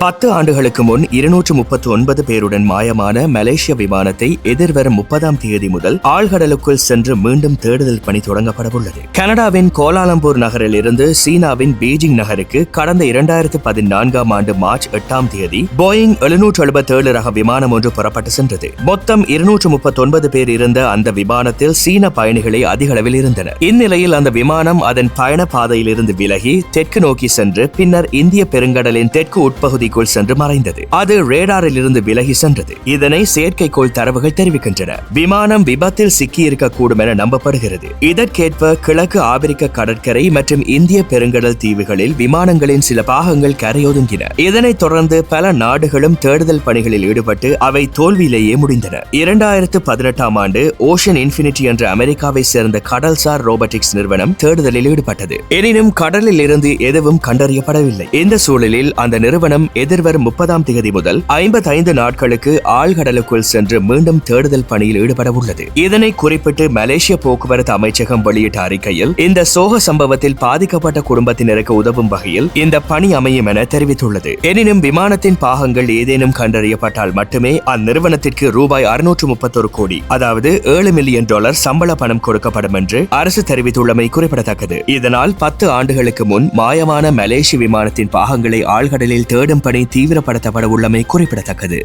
பத்து ஆண்டுகளுக்கு முன் இருநூற்று முப்பத்தி ஒன்பது பேருடன் மாயமான மலேசிய விமானத்தை எதிர்வரும் முப்பதாம் தேதி முதல் ஆழ்கடலுக்குள் சென்று மீண்டும் தேடுதல் பணி தொடங்கப்படவுள்ளது. கனடாவின் கோலாலம்பூர் நகரில் இருந்து சீனாவின் பீஜிங் நகருக்கு கடந்த இரண்டாயிரத்து பதினான்காம் ஆண்டு மார்ச் எட்டாம் தேதி போயிங் எழுநூற்று எழுபத்தி ஏழு ரக விமானம் ஒன்று புறப்பட்டு சென்றது. மொத்தம் இருநூற்று முப்பத்தி ஒன்பது பேர் இருந்த அந்த விமானத்தில் சீன பயணிகளே அதிக அளவில் இருந்தனர். இந்நிலையில் அந்த விமானம் அதன் பயண பாதையில் இருந்து விலகி தெற்கு நோக்கி சென்று பின்னர் இந்திய பெருங்கடலின் தெற்கு உட்பகுதி பகுதிக்குள் சென்று மறைந்தது. அது ரேடாரில் இருந்து விலகி சென்றது. இதனை செயற்கைக்கோள் தரவுகள் தெரிவிக்கின்றன. விமானம் விபத்தில் சிக்கியிருக்கக்கூடும் என நம்பப்படுகிறது. இதற்கேற்ப கிழக்கு ஆப்பிரிக்க கடற்கரை மற்றும் இந்திய பெருங்கடல் தீவுகளில் விமானங்களின் சில பாகங்கள் கரையொதுங்கின. இதனைத் தொடர்ந்து பல நாடுகளும் தேடுதல் பணிகளில் ஈடுபட்டு அவை தோல்வியிலேயே முடிந்தன. இரண்டாயிரத்து பதினெட்டாம் ஆண்டு ஓஷன் இன்ஃபினிட்டி என்ற அமெரிக்காவை சேர்ந்த கடல்சார் ரோபோட்டிக்ஸ் நிறுவனம் தேடுதலில் ஈடுபட்டது. எனினும் கடலில் இருந்து எதுவும் கண்டறியப்படவில்லை. இந்த சூழலில் அந்த நிறுவனம் எதிர்வரும் முப்பதாம் தேதி முதல் ஐம்பத்தைந்து நாட்களுக்கு ஆழ்கடலுக்குள் சென்று மீண்டும் தேடுதல் பணியில் ஈடுபட உள்ளது. இதனை குறிப்பிட்டு மலேசிய போக்குவரத்து அமைச்சகம் வெளியிட்ட அறிக்கையில் இந்த சோக சம்பவத்தில் பாதிக்கப்பட்ட குடும்பத்தினருக்கு உதவும் வகையில் இந்த பணி அமையும் என தெரிவித்துள்ளது. எனினும் விமானத்தின் பாகங்கள் ஏதேனும் கண்டறியப்பட்டால் மட்டுமே அந்நிறுவனத்திற்கு ரூபாய் அறுநூற்று முப்பத்தொரு கோடி அதாவது ஏழு மில்லியன் டாலர் சம்பள பணம் கொடுக்கப்படும் என்று அரசு தெரிவித்துள்ளமை குறிப்பிடத்தக்கது. இதனால் பத்து ஆண்டுகளுக்கு முன் மாயமான மலேசிய விமானத்தின் பாகங்களை ஆழ்கடலில் தேடும் பணி தீவிரப்படுத்தப்பட உள்ளமை குறிப்பிடத்தக்கது.